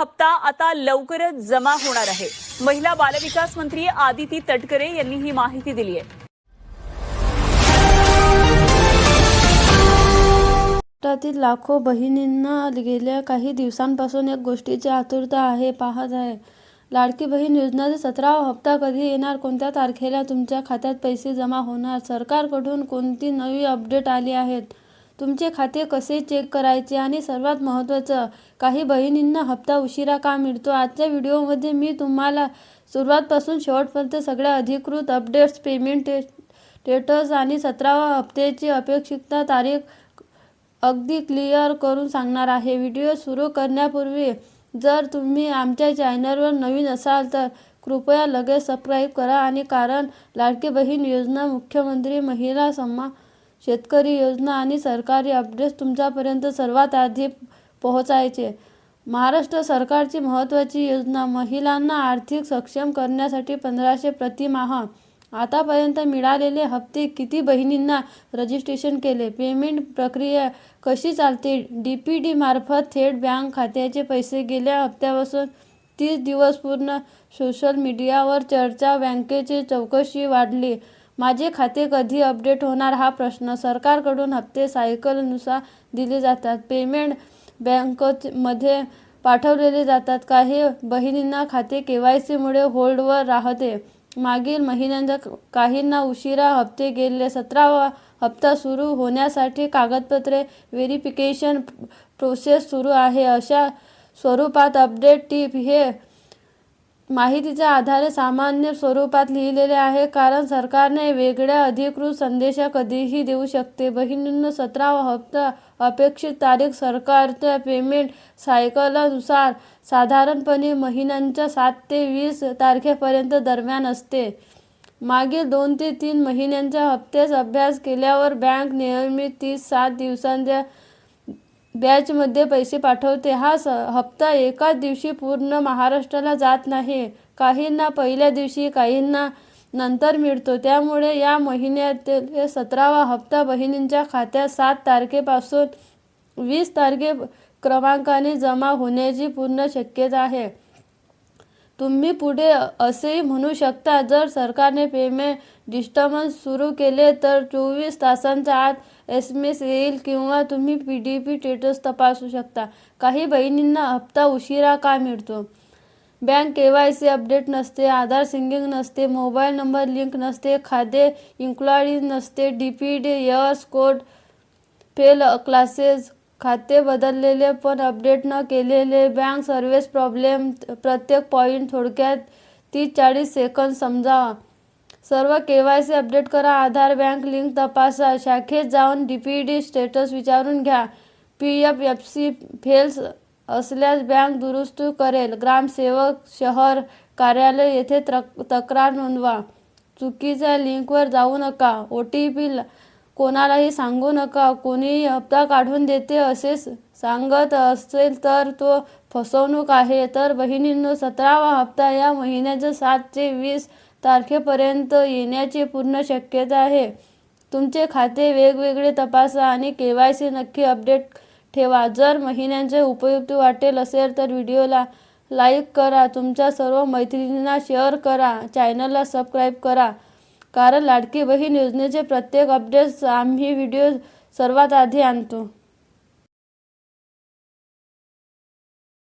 हप्ता आता लवकरच जमा होणार आहे. महिला बालविकास मंत्री आदिती तटकरे यांनी ही माहिती दिली आहे. महाराष्ट्रातील लाखो बहिणींना गेल्या काही दिवसांपासून एक गोष्टीची आतुरता आहे पाहत आहे. लाडकी बहीण योजनाचा सतरावा हप्ता कधी येणार कोणत्या तारखेला तुमच्या खात्यात पैसे जमा होणार सरकारकडून कोणती नवी अपडेट आली आहेत? तुमचे खाते कसे चेक करायचे आणि सर्वात महत्त्वाचं काही बहिणींना हप्ता उशिरा का मिळतो? आजच्या व्हिडिओमध्ये मी तुम्हाला सुरुवातपासून शेवटपर्यंत सगळ्या अधिकृत अपडेट्स पेमेंट स्टेटस आणि सतरावा हप्त्याची अपेक्षित तारीख अगदी क्लिअर करून सांगणार आहे. व्हिडिओ सुरू करण्यापूर्वी जर तुम्ही आमच्या चॅनलवर नवीन असाल तर कृपया लगेच सबस्क्राईब करा आणि कारण लाडकी बहीण योजना मुख्यमंत्री महिला सम्मान शेतकरी योजना आणि सरकारी अपडेट्स तुमच्यापर्यंत सर्वात आधी पोहोचायचे. महाराष्ट्र सरकारची महत्त्वाची योजना महिलांना आर्थिक सक्षम करण्यासाठी पंधराशे प्रतिमाह. आतापर्यंत मिळालेले हप्ते किती बहिणींना रजिस्ट्रेशन केले? पेमेंट प्रक्रिया कशी चालते? डी पी डी मार्फत थेट बँक खात्याचे पैसे गेल्या हप्त्यापासून तीस दिवस पूर्ण सोशल मीडियावर चर्चा बँकेची चौकशी वाढली. माझे खाते कधी अपडेट होणार हा प्रश्न सरकारकडून हप्ते सायकलनुसार दिले जातात. पेमेंट बँकमध्ये पाठवलेले जातात. काही बहिणींना खाते के वाय सीमुळे होल्डवर राहते. मागील महिन्यांच्या काहींना उशिरा हप्ते गेले. सतरावा हप्ता सुरू होण्यासाठी कागदपत्रे व्हेरिफिकेशन प्रोसेस सुरू आहे. अशा स्वरूपात अपडेट टीप हे माहितीच्या आधारे सामान्य स्वरूपात लिहिलेले आहे. कारण सरकारने वेगळ्या अधिकृत संदेशा कधीही देऊ शकते. बहिणींनो सतरावा हप्ता अपेक्षित तारीख सरकारच्या पेमेंट सायकलनुसार साधारणपणे महिन्यांच्या सात ते वीस तारखेपर्यंत दरम्यान असते. मागील दोन ते तीन महिन्यांच्या हप्त्यास अभ्यास केल्यावर बँक नियमित तीस सात दिवसांच्या बॅचमध्ये पैसे पाठवते. हा स हप्ता एकाच दिवशी पूर्ण महाराष्ट्राला जात नाही. काहींना पहिल्या दिवशी काहींना नंतर मिळतो. त्यामुळे या महिन्यातील सतरावा हप्ता बहिणींच्या खात्यात सात तारखेपासून वीस तारखे क्रमांकाने जमा होण्याची पूर्ण शक्यता आहे. तुम्ही पुढे असेही म्हणू शकता जर सरकारने पेमेंट डिस्टर्बन्स सुरू केले तर चोवीस तासांच्या आत एस एम एस येईल किंवा तुम्ही पी डी पी स्टेटस तपासू शकता. काही बहिणींना हप्ता उशिरा का मिळतो? Bank K Y C update नसते आधार सिंगिंग नसते मोबाईल नंबर लिंक नसते खाते इन्क्वायरी नसते डी पी डी यर्स कोड फेल क्लासेस खाते बदललेले पण अपडेट न केलेले बँक सर्व्हिस प्रॉब्लेम प्रत्येक पॉईंट थोडक्यात तीस चाळीस सेकंद समजावा सर्व के वाय सी अपडेट करा आधार बँक लिंक तपासा शाखेत जाऊन डी पी डी स्टेटस विचारून घ्या. P F F C fails असल्यास बँक दुरुस्त करेल. ग्रामसेवक शहर कार्यालय येथे त्रक तक्रार नोंदवा. चुकीच्या लिंकवर जाऊ नका. ओ टी पी कोणालाही सांगू नका. कोणीही हप्ता काढून देते असे सांगत असेल तर तो फसवणूक आहे. तर बहिणींनो सतरावा हप्ता या महिन्याच्या सात ते वीस तारखेपर्यंत येण्याची पूर्ण शक्यता आहे. तुमचे खाते वेगवेगळे तपासा आणि के वाय सी नक्की अपडेट ठेवा. जर महिन्यांचे उपयुक्त वाटेल असेल तर व्हिडिओला लाईक करा. तुमच्या सर्व मैत्रिणींना शेअर करा. चॅनलला सबस्क्राईब करा. कारण लाडकी बहीण योजनेचे प्रत्येक अपडेट्स आम्ही व्हिडिओ सर्वात आधी आणतो.